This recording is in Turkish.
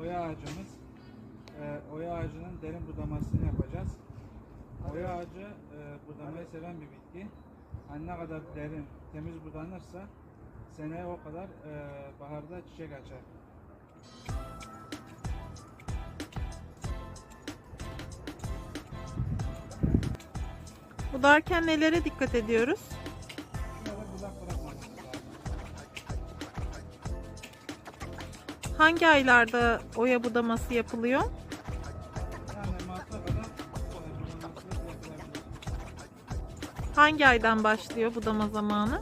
oya ağacımız. Ee, oya ağacının derin budamasını yapacağız. Oya ağacı e, budamayı seven bir bitki. Hani ne kadar derin, temiz budanırsa seneye o kadar e, baharda çiçek açar. Budarken nelere dikkat ediyoruz? Şurada budak bırakmamız Hangi aylarda oya budaması yapılıyor? Hangi aydan başlıyor budama zamanı?